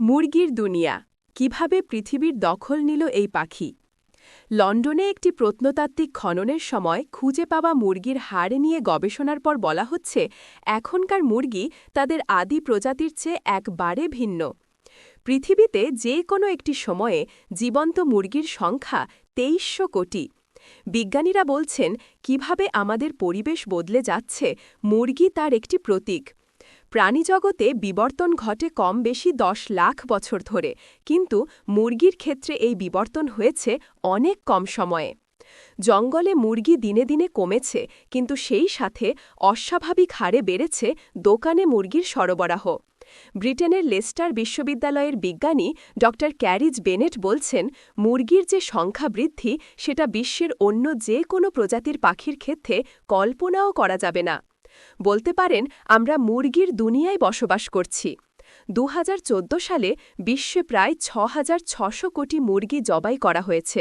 মুরগির দুনিয়া, কীভাবে পৃথিবীর দখল নিল এই পাখি? লন্ডনে একটি প্রত্নতাত্ত্বিক খননের সময় খুঁজে পাওয়া মুরগির হাড় নিয়ে গবেষণার পর বলা হচ্ছে, এখনকার মুরগি তাদের আদি প্রজাতির চেয়ে একবারে ভিন্ন। পৃথিবীতে যে কোনো একটি সময়ে জীবন্ত মুরগির সংখ্যা তেইশশো কোটি। বিজ্ঞানীরা বলছেন, কীভাবে আমাদের পরিবেশ বদলে যাচ্ছে, মুরগি তার একটি প্রতীক। প্রাণীজগতে বিবর্তন ঘটে কম বেশি দশ লাখ বছর ধরে, কিন্তু মুরগির ক্ষেত্রে এই বিবর্তন হয়েছে অনেক কম সময়ে। জঙ্গলে মুরগি দিনে দিনে কমেছে, কিন্তু সেই সাথে অস্বাভাবিক হারে বেড়েছে দোকানে মুরগির সরবরাহ। ব্রিটেনের লেস্টার বিশ্ববিদ্যালয়ের বিজ্ঞানী ড ক্যারিজ বেনেট বলছেন, মুরগির যে সংখ্যা বৃদ্ধি, সেটা বিশ্বের অন্য যে কোনো প্রজাতির পাখির ক্ষেত্রে কল্পনাও করা যাবে না। বলতে পারেন, আমরা মুরগির দুনিয়ায় বসবাস করছি। দু হাজার চোদ্দ সালে বিশ্বে প্রায় ছ কোটি মুরগি জবাই করা হয়েছে।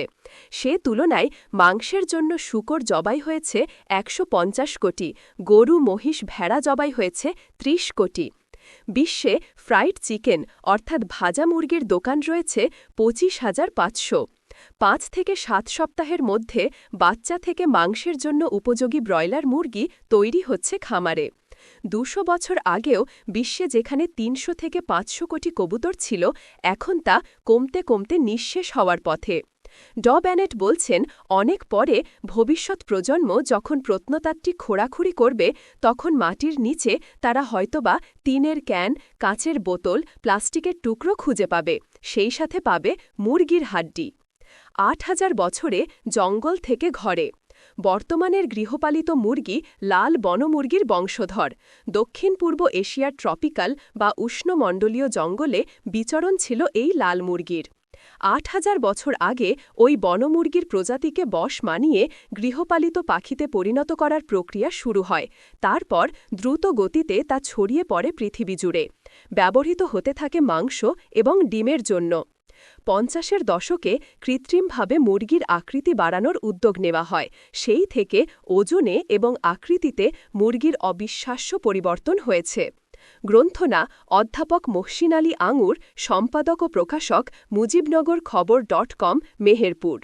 সে তুলনায় মাংসের জন্য শুকর জবাই হয়েছে একশো পঞ্চাশ কোটি, গরু মহিষ ভেড়া জবাই হয়েছে ৩০ কোটি। বিশ্বে ফ্রাইড চিকেন অর্থাৎ ভাজা মুরগির দোকান রয়েছে পঁচিশ হাজার পাঁচশো। পাঁচ থেকে সাত সপ্তাহের মধ্যে বাচ্চা থেকে মাংসের জন্য উপযোগী ব্রয়লার মুরগি তৈরি হচ্ছে খামারে। দুশো বছর আগেও বিশ্বে যেখানে তিনশো থেকে পাঁচশো কোটি কবুতর ছিল, এখন তা কমতে কমতে নিঃশেষ হওয়ার পথে। ড ব্যানেট বলছেন, অনেক পরে ভবিষ্যৎ প্রজন্ম যখন প্রত্নতাত্ত্বিক খোঁড়াখুড়ি করবে, তখন মাটির নিচে তারা হয়তোবা তিনের ক্যান, কাঁচের বোতল, প্লাস্টিকের টুকরো খুঁজে পাবে, সেই সাথে পাবে মুরগির হাড্ডি। আট হাজার বছরে জঙ্গল থেকে ঘরে। বর্তমানের গৃহপালিত মুরগি লাল বনমুরগির বংশধর। দক্ষিণ পূর্ব এশিয়ার ট্রপিক্যাল বা উষ্ণমণ্ডলীয় জঙ্গলে বিচরণ ছিল এই লাল মুরগির। আট হাজার বছর আগে ওই বনমুরগির প্রজাতিকে বশ মানিয়ে গৃহপালিত পাখিতে পরিণত করার প্রক্রিয়া শুরু হয়। তারপর দ্রুত গতিতে তা ছড়িয়ে পড়ে পৃথিবী জুড়ে। ব্যবহৃত হতে থাকে মাংস এবং ডিমের জন্য। পঞ্চাশের দশকে কৃত্রিমভাবে মুরগির আকৃতি বাড়ানোর উদ্যোগ নেওয়া হয়। সেই থেকে ওজনে এবং আকৃতিতে মুরগির অবিশ্বাস্য পরিবর্তন হয়েছে। গ্রন্থনা অধ্যাপক মহসিন আলী আঙুর, সম্পাদক ও প্রকাশক মুজিবনগর খবর ডট কম, মেহেরপুর।